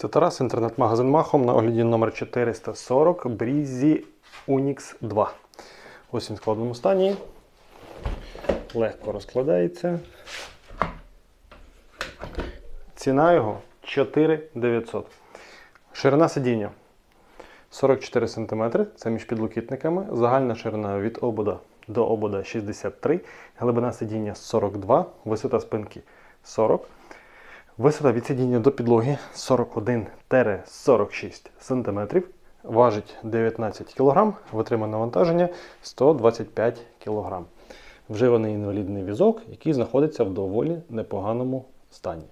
Це Тарас, інтернет-магазин Махом на огляді номер 440 Breezy Unix 2. Ось він в складному стані. Легко розкладається. Ціна його 4900. Ширина сидіння 44 см. Це між підлокітниками. Загальна ширина від обода до обода 63, глибина сидіння 42, висота спинки 40. Висота від сидіння до підлоги 41-46 см. Важить 19 кг, витримане навантаження 125 кг. Вживаний інвалідний візок, який знаходиться в доволі непоганому стані.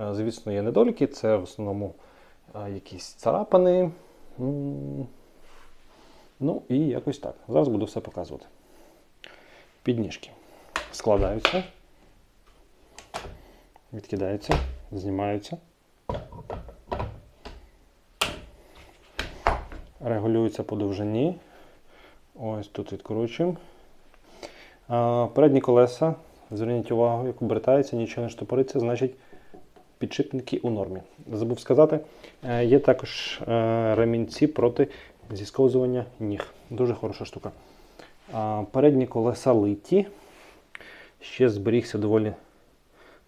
Е, Звісно, є недоліки, це в основному е, якісь царапини. Ну і якось так. Зараз буду все показувати. Підніжки складаються, відкидаються, знімаються. Регулюються по довжині. Ось тут відкручуємо. Передні колеса, зверніть увагу, як обертається, нічого не штопориться, значить підшипники у нормі. Забув сказати, е, є також е, ремінці проти зісковзування ніг. Дуже хороша штука. Передні колеса литі. Ще зберігся доволі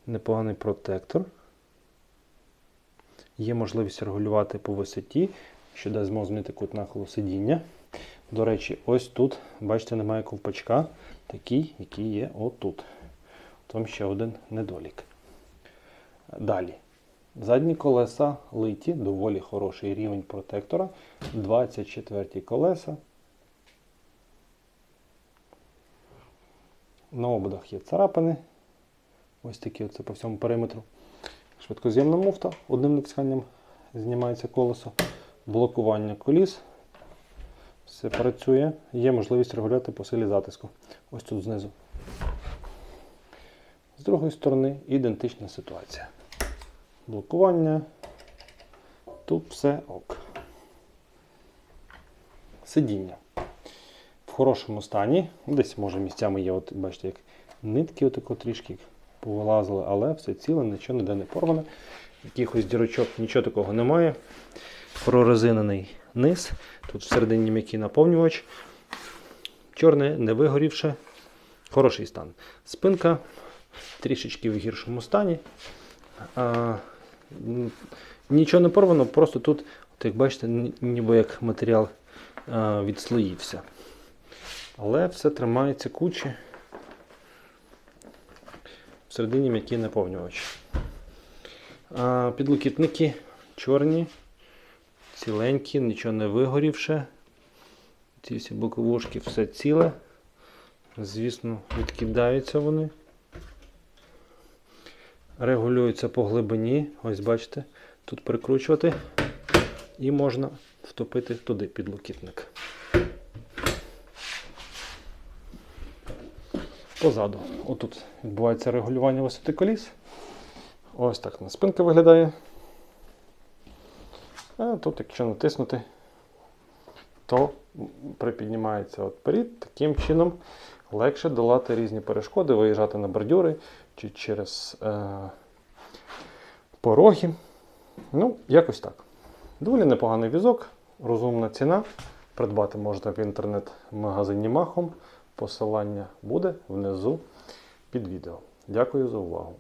непоганий протектор. Є можливість регулювати по висоті, що дасть змогу змінити кут нахилу сидіння. До речі, ось тут, бачите, немає ковпачка, такий, який є отут. От вам ще один недолік. Далі. Задні колеса литі, доволі хороший рівень протектора. 24 колеса. На ободах є царапини. Ось такі оце по всьому периметру. Швидкоз'ємна муфта. Одним натисканням знімається колесо. Блокування коліс. Все працює. Є можливість регулювати по силі затиску. Ось тут знизу. З другої сторони ідентична ситуація. Блокування. Тут все ок. Сидіння. В хорошому стані. Десь, може, місцями є, от, бачите, як нитки отако трішки повилазили, але все ціле, нічого ніде не порване. Якихось дірочок, нічого такого немає. Прорезинений низ. Тут всередині м'який наповнювач. Чорне, не вигорівше. Хороший стан. Спинка трішечки в гіршому стані. А, нічого не порвано, просто тут, от як бачите, ніби як матеріал а, відслоївся. Але все тримається кучі. Всередині м'який наповнювач. А, підлокітники чорні, ціленькі, нічого не вигорівше. Ці всі боковушки все ціле. Звісно, відкидаються вони. Регулюються по глибині. Ось бачите, тут прикручувати. І можна втопити туди підлокітник. Позаду. Отут відбувається регулювання висоти коліс. Ось так на спинка виглядає. А тут, якщо натиснути, то припіднімається от перед. Таким чином легше долати різні перешкоди, виїжджати на бордюри чи через е, пороги. Ну, якось так. Доволі непоганий візок, розумна ціна. Придбати можна в інтернет-магазині Махом. Посилання буде внизу під відео. Дякую за увагу.